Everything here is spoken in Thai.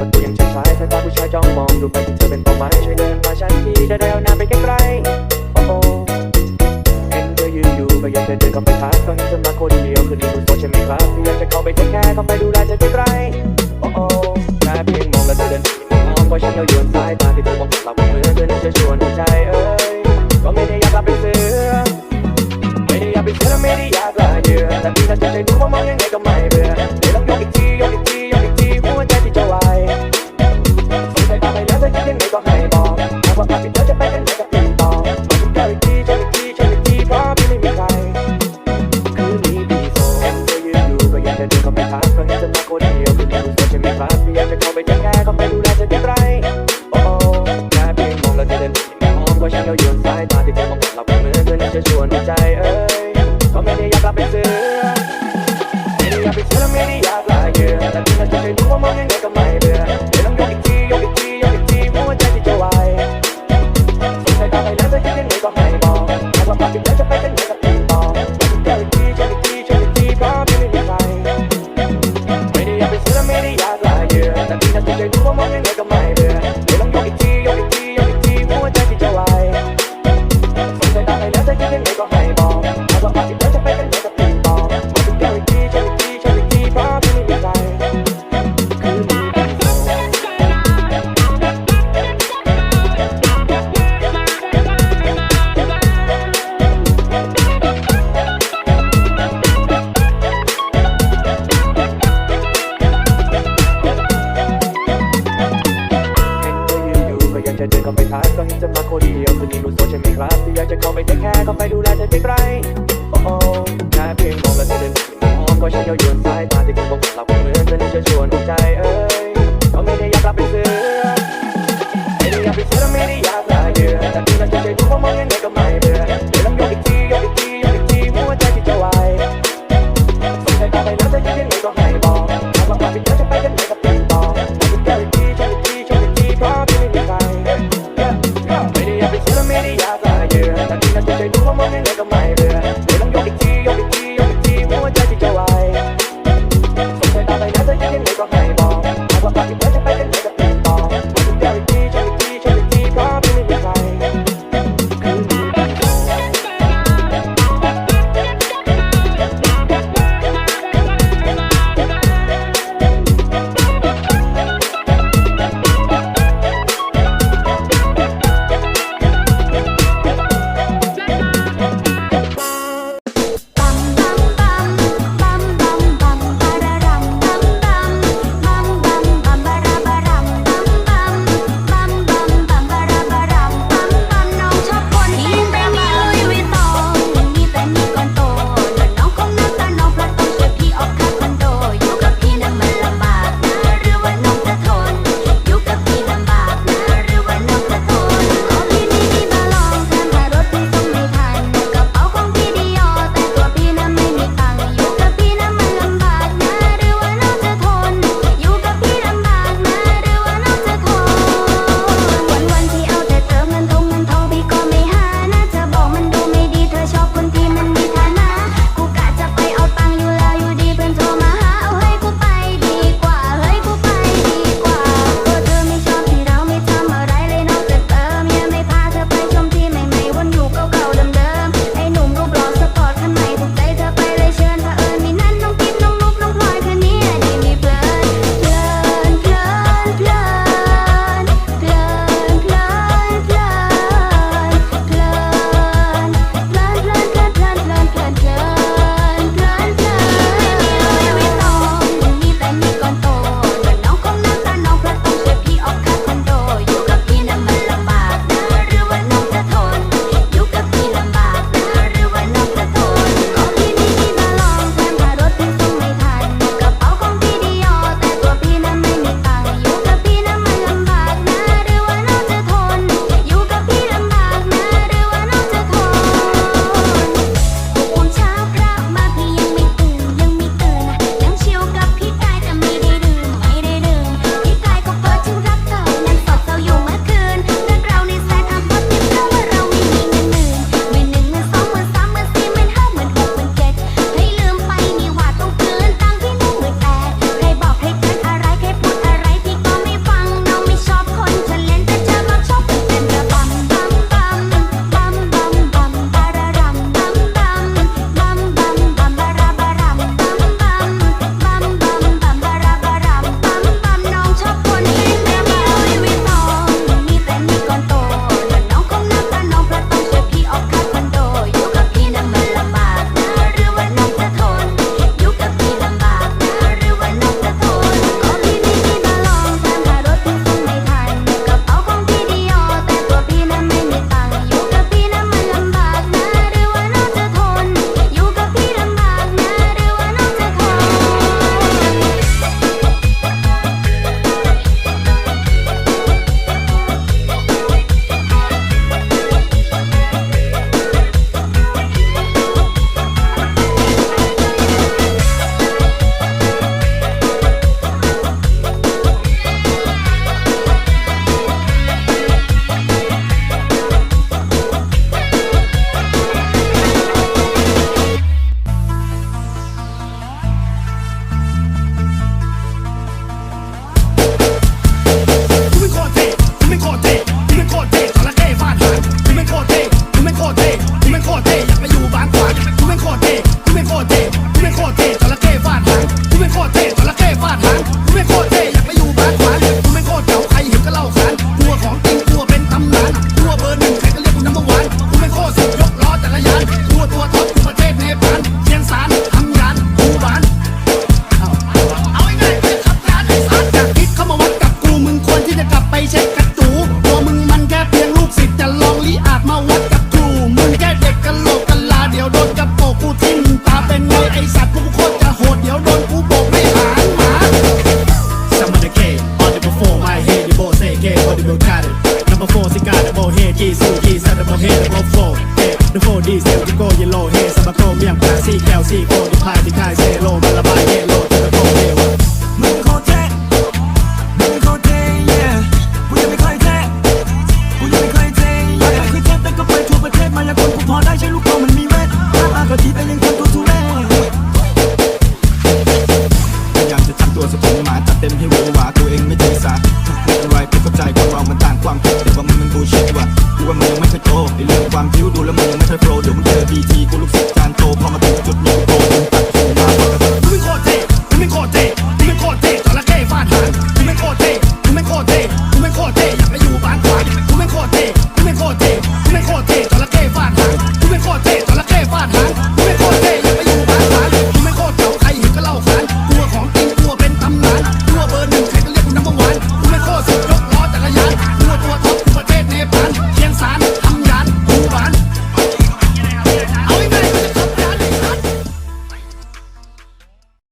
บนเตียงชั้นซ้ายสายตาผู้ชายจ้องมองดูไปมือเธอเป็นเป้าหมายช่วยเดินมาฉันทีได้เล้วนาไปไกลๆโอ้โหเห็นเธอยืนอยู่ก็อยากจะเดินเข้าไปทักก็เห็นเธอมาคนเดียวคือนี้คุณโซใช่ไหมครับอยากจะเข้าไปเทคแคร์เข้าไปดูแลเธอใกล้ come on and money, nigga, money. 我就派你看落弄